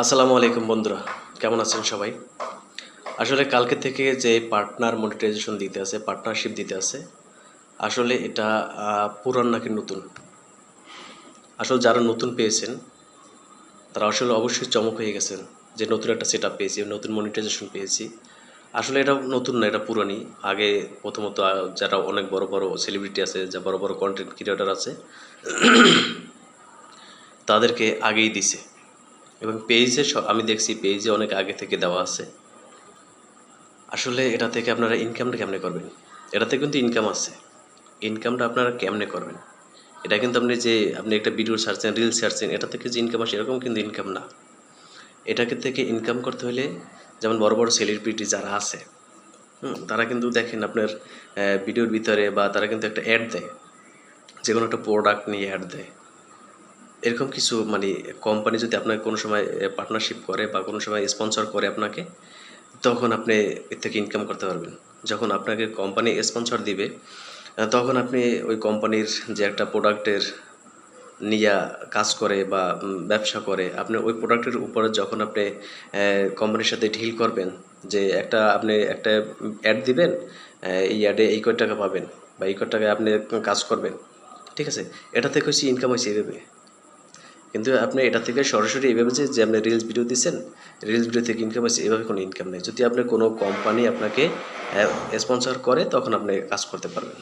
আসসালামু আলাইকুম বন্ধুরা, কেমন আছেন সবাই? আসলে কালকে থেকে যে পার্টনার মনিটাইজেশন দিতে আছে পার্টনারশিপ দিতে আছে, আসলে এটা পুরান নাকি নতুন? আসলে যারা নতুন পেয়েছেন, তারা আসলে অবশ্যই চমক হয়ে গেছেন যে নতুন একটা সেট পেয়েছি, নতুন মনিটাইজেশন পেয়েছি। আসলে এটা নতুন না, এটা পুরানি আগে প্রথমত যারা অনেক বড় বড় সেলিব্রিটি আছে, যা বড় বড় কন্টেন্ট ক্রিয়েটর আছে, তাদেরকে আগেই দিছে। এবং পেজে আমি দেখছি পেজে অনেক আগে থেকে দেওয়া আছে। আসলে এটা থেকে আপনারা ইনকামটা কেমনে করবেন? এটা থেকে কিন্তু ইনকাম আছে। ইনকামটা আপনারা কেমনে করবেন? এটা কিন্তু আপনি যে, আপনি একটা ভিডিও ছাড়ছেন রিল ছাড়ছেন এটা থেকে যে ইনকাম আসে, এরকম কিন্তু ইনকাম না। এটাকে থেকে ইনকাম করতে হলে যেমন বড় বড় সেলিব্রিটি যারা আছে তারা কিন্তু দেখেন আপনার ভিডিওর ভিতরে বা তারা কিন্তু একটা অ্যাড দেয়। যে কোনো একটা প্রোডাক্ট নিয়ে অ্যাড দেয়। এরকম কিছু মানে কোম্পানি যদি আপনাকে কোনো সময় পার্টনারশিপ করে বা কোনো সময় স্পন্সর করে আপনাকে, তখন আপনি এর থেকে ইনকাম করতে পারবেন। যখন আপনাকে কোম্পানি স্পন্সর দিবে তখন আপনি ওই কোম্পানির যে একটা প্রোডাক্টের নিয়া কাজ করে বা ব্যবসা করে, আপনি ওই প্রোডাক্টের উপরে যখন আপনি কোম্পানির সাথে ঢিল করবেন, যে একটা আপনি একটা অ্যাড দিবেন এই অ্যাডে এই কয় টাকা পাবেন বা এই কয় টাকায় আপনি কাজ করবেন, ঠিক আছে? এটা থেকে হচ্ছে ইনকাম হয়েছে এইভাবে কিন্তু আপনি এটা থেকে সরাসরি এভাবে যে আপনি রিলস ভিডিও দিচ্ছেন রিলস ভিডিও থেকে ইনকাম আছে এভাবে কোনো ইনকাম নেই। যদি আপনি কোনো কোম্পানি আপনাকে স্পন্সর করে, তখন আপনি কাজ করতে পারবেন।